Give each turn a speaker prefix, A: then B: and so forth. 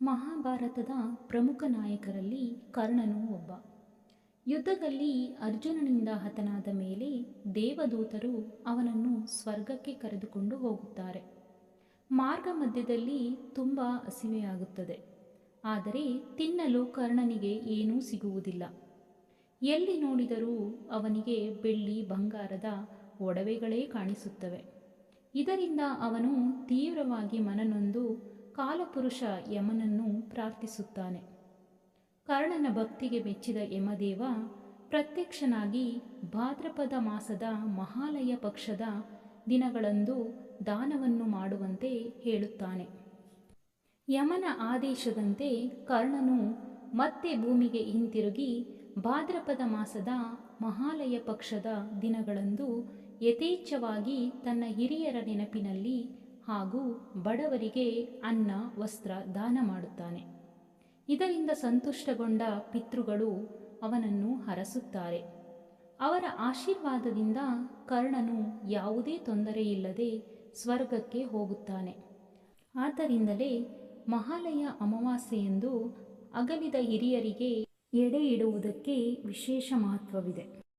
A: ಮಹಾಭಾರತದ ಪ್ರಮುಖ ನಾಯಕರಲ್ಲಿ ಕರ್ಣನೂ ಒಬ್ಬ. ಯುದ್ಧದಲ್ಲಿ ಅರ್ಜುನನಿಂದ ಹತನಾದ ಮೇಲೆ ದೇವದೂತರು ಅವನನ್ನು ಸ್ವರ್ಗಕ್ಕೆ ಕರೆದುಕೊಂಡು ಹೋಗುತ್ತಾರೆ. ಮಾರ್ಗ ಮಧ್ಯದಲ್ಲಿ ತುಂಬ ಹಸಿವೆಯಾಗುತ್ತದೆ. ಆದರೆ ತಿನ್ನಲು ಕರ್ಣನಿಗೆ ಏನೂ ಸಿಗುವುದಿಲ್ಲ. ಎಲ್ಲಿ ನೋಡಿದರೂ ಅವನಿಗೆ ಬೆಳ್ಳಿ ಬಂಗಾರದ ಒಡವೆಗಳೇ ಕಾಣಿಸುತ್ತವೆ. ಇದರಿಂದ ಅವನು ತೀವ್ರವಾಗಿ ಮನನೊಂದು ಕಾಲಪುರುಷ ಯಮನನ್ನು ಪ್ರಾರ್ಥಿಸುತ್ತಾನೆ. ಕರ್ಣನ ಭಕ್ತಿಗೆ ಮೆಚ್ಚಿದ ಯಮದೇವ ಪ್ರತ್ಯಕ್ಷನಾಗಿ ಭಾದ್ರಪದ ಮಾಸದ ಮಹಾಲಯ ಪಕ್ಷದ ದಿನಗಳಂದು ದಾನವನ್ನು ಮಾಡುವಂತೆ ಹೇಳುತ್ತಾನೆ. ಯಮನ ಆದೇಶದಂತೆ ಕರ್ಣನು ಮತ್ತೆ ಭೂಮಿಗೆ ಹಿಂತಿರುಗಿ ಭಾದ್ರಪದ ಮಾಸದ ಮಹಾಲಯ ಪಕ್ಷದ ದಿನಗಳಂದು ಯಥೇಚ್ಛವಾಗಿ ತನ್ನ ಹಿರಿಯರ ನೆನಪಿನಲ್ಲಿ ಹಾಗೂ ಬಡವರಿಗೆ ಅನ್ನ, ವಸ್ತ್ರ ದಾನ ಮಾಡುತ್ತಾನೆ. ಇದರಿಂದ ಸಂತುಷ್ಟಗೊಂಡ ಪಿತೃಗಳು ಅವನನ್ನು ಹರಸುತ್ತಾರೆ. ಅವರ ಆಶೀರ್ವಾದದಿಂದ ಕರ್ಣನು ಯಾವುದೇ ತೊಂದರೆಯಿಲ್ಲದೆ ಸ್ವರ್ಗಕ್ಕೆ ಹೋಗುತ್ತಾನೆ. ಆದ್ದರಿಂದಲೇ ಮಹಾಲಯ ಅಮಾವಾಸ್ಯೆಯಂದು ಅಗಲಿದ ಹಿರಿಯರಿಗೆ ಎಡೆ ಇಡುವುದಕ್ಕೆ ವಿಶೇಷ ಮಹತ್ವವಿದೆ.